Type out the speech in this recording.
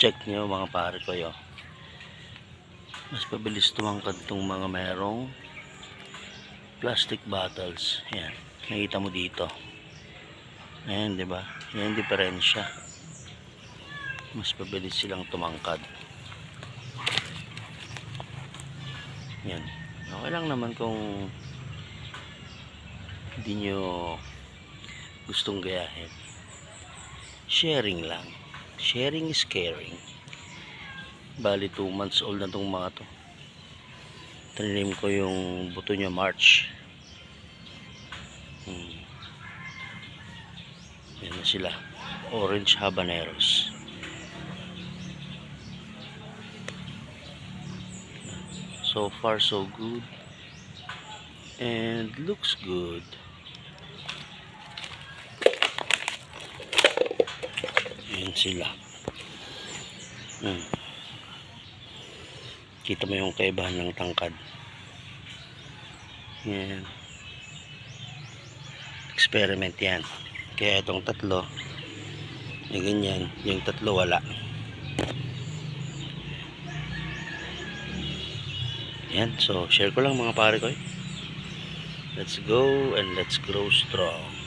check nyo mga pare ko yo. Mas pabilis tumangkad tong mga merong plastic bottles. Yan nakita mo dito. Ayan di ba? Yan yung diferensya. Mas pabilis silang tumangkad. Yan. Okay lang naman kung hindi nyo gustong gayahin. Sharing lang sharing is caring. Bali 2 months old na tong mga to. Taninim ko yung buto niya March. Hmm. yan na sila. Orange habaneros. So far so good. And looks good Sila. Hmm. Kita mo yung kaibahan ng tangkad. Yan. Experiment yan. Kaya itong tatlo, yung ganyan, yung tatlo wala. Yan, so share ko lang mga pare ko. eh. Let's go and let's grow strong.